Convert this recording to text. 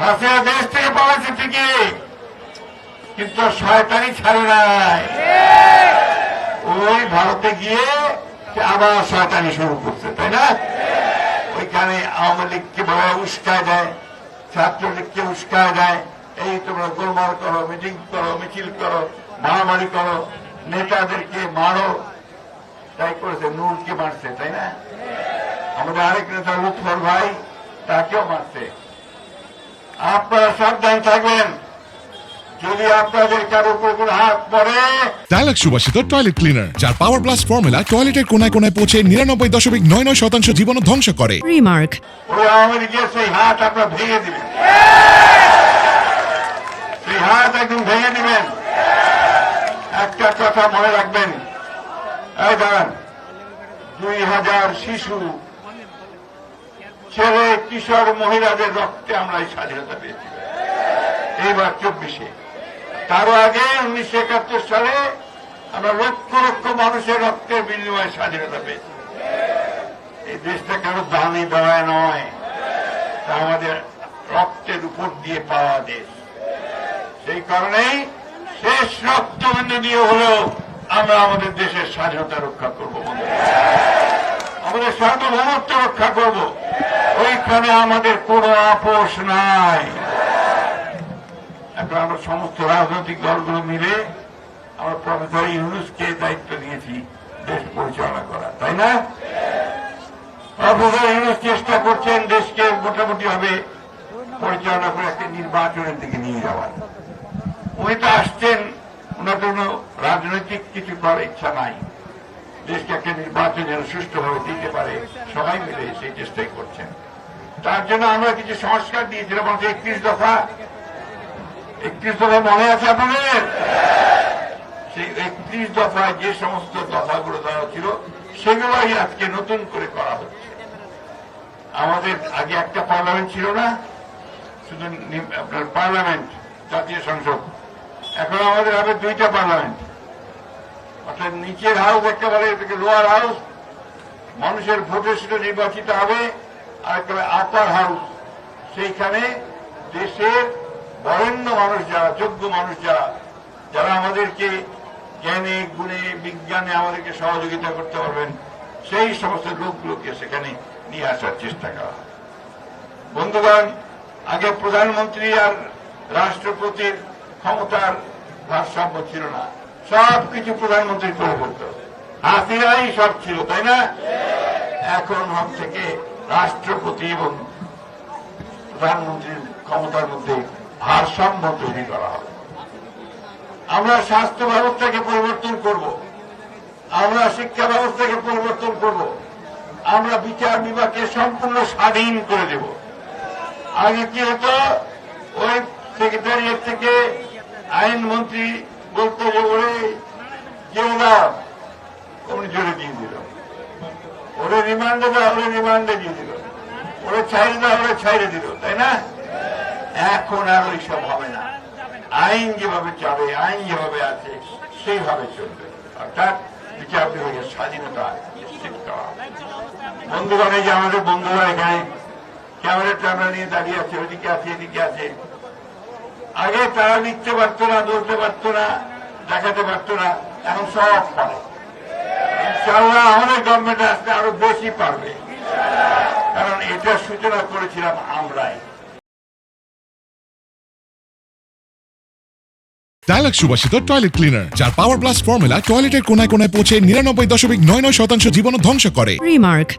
হাসিনা দেশ থেকে পালাচ্ছে ঠিকই, কিন্তু শয়তানি ছাড়ে নাই। ওই ভারতে গিয়ে আবার শয়তানি শুরু করছে, তাই না? ওইখানে আওয়ামী লীগকে বড় উস্কায় দেয়, ছাত্রলীগকে উস্কায় দেয়। এই তোমরা গোলমাল করো, মিটিং করো, মিছিল করো, মারামারি করো, নেতাদেরকে মারো। তাই করেছে, নূরকে মারছে, তাই না? আমাদের আরেক নেতা লুৎফর ভাই, তাকেও মারছে। আপনারা সাবধান থাকবেন। যদি আপনাদের কারও উপর কোনো হাত পড়ে ডায়ালগ সুবাসিত টয়লেট ক্লিনার যার পাওয়ার প্লাস ফর্মুলা টয়লেটের কোনায় কোনায় পৌঁছে নিরানব্বই দশমিক নয় নয় শতাংশ জীবন ধ্বংস করে। Remark. ওই আওয়ামী লীগের সেই হাত আপনার ভেঙে দিবেন। সেই হাত একদম ভেঙে দিবেন। একটা কথা মনে রাখবেন। এই দাঁড়ান। দুই হাজার শিশু ছেলে কিশোর মহিলাদের রক্তে আমরা এই স্বাধীনতা পেয়েছি। এইবার চব্বিশে। তারও আগে উনিশশো একাত্তর সালে আমরা লক্ষ লক্ষ মানুষের রক্তের বিনিময়ে স্বাধীনতা পেয়েছি। এই দেশটা কারও দামি বেড়ায় নয়, তা আমাদের রক্তের উপর দিয়ে পাওয়া দেশ। সেই কারণেই শেষ রক্ত রক্তবিন্দু দিয়ে হলেও আমরা আমাদের দেশের স্বাধীনতা রক্ষা করব। আমাদের সার্বভৌমত্ব রক্ষা করব। ওইখানে আমাদের কোনো আপোষ নাই। এখন আমরা সমস্ত রাজনৈতিক দলগুলো মিলে আমরা প্রফেসর ইউনুসকে দায়িত্ব দিয়েছি দেশ পরিচালনা করা তাই না? প্রফেসর ইউনুস চেষ্টা করছেন দেশকে মোটামুটি ভাবে পরিচালনা করে একটা নির্বাচনের দিকে নিয়ে যাওয়ার। উনি তো আসছেন, ওনার কোনো রাজনৈতিক কিছু করার ইচ্ছা নাই। দেশকে একটা নির্বাচন যেন সুষ্ঠুভাবে দিতে পারে, সবাই মিলে সেই চেষ্টাই করছেন। তার জন্য আমরা কিছু সংস্কার দিয়েছিলাম বলতে একত্রিশ দফা। একত্রিশ দফা মনে আছে আপনাদের? সেই একত্রিশ দফায় যে সমস্ত দফাগুলো দেওয়া ছিল, সেগুলোই আজকে নতুন করে করা হচ্ছে। আমাদের আগে একটা পার্লামেন্ট ছিল না, শুধু আপনার পার্লামেন্ট, জাতীয় সংসদ। এখন আমাদের হবে দুইটা পার্লামেন্ট। অর্থাৎ নিচের হাউস একেবারে এটাকে লোয়ার হাউস মানুষের ভোটে সেটা নির্বাচিত হবে, আর একেবারে আপার হাউস সেইখানে দেশের বরেণ্য মানুষ যারা, যোগ্য মানুষ যারা যারা আমাদেরকে জ্ঞানে, গুণে, বিজ্ঞানে আমাদেরকে সহযোগিতা করতে পারবেন, সেই সমস্ত লোকগুলোকে সেখানে নিয়ে আসার চেষ্টা করা। বন্ধুগণ, আগে প্রধানমন্ত্রী আর রাষ্ট্রপতির ক্ষমতার ভারসাম্য ছিল না সব কিছু প্রধানমন্ত্রী করে ফেলত হাসিনাই সব ছিল, তাই না? এখন হম থেকে রাষ্ট্রপতি এবং প্রধানমন্ত্রীর ক্ষমতার মধ্যে ভারসাম্য তৈরি করা হবে। আমরা স্বাস্থ্য ব্যবস্থাকে পরিবর্তন করব। আমরা শিক্ষা ব্যবস্থাকে পরিবর্তন করব। আমরা বিচার বিভাগকে সম্পূর্ণ স্বাধীন করে দেব। আগে কি হতো? ওই সেক্রেটারিয়েট থেকে আইনমন্ত্রী বলতো যে ওরে জেলে দাও উনি জেলে দিয়ে দিল ওরে রিমান্ডে দাও ওরে রিমান্ডে দিয়ে দিল ওরে ছাইড়ে দাও ওরে ছাইড়ে দিল, তাই না? এখন আর ওইসব হবে না। আইন যেভাবে চলে আইন যেভাবে আছে, সেইভাবে চলবে। অর্থাৎ বিচার বিভাগের স্বাধীনতা নিশ্চিত করা। বন্ধুগণ, এই যে আমাদের বন্ধুরা এখানে ক্যামেরা ট্যামেরা নিয়ে দাঁড়িয়ে আছে, ওদিকে আছে, এদিকে আছে। আগে তারা লিখতে পারতো না বলতে পারতো না দেখাতে পারতো না এখন সব পারে। ইনশাল্লাহ আমাদের গভর্নমেন্ট আসতে আরও বেশি পারবে। কারণ এটা সূচনা করেছিলাম আমরাই। ডায়ালগ সুবাসিত টয়লেট ক্লিনার যার পাওয়ার প্লাস ফর্মুলা টয়লেটের কোনায় কোনায় পৌঁছে নিরানব্বই দশমিক নয় নয় শতাংশ জীবন ধ্বংস করে। Remark.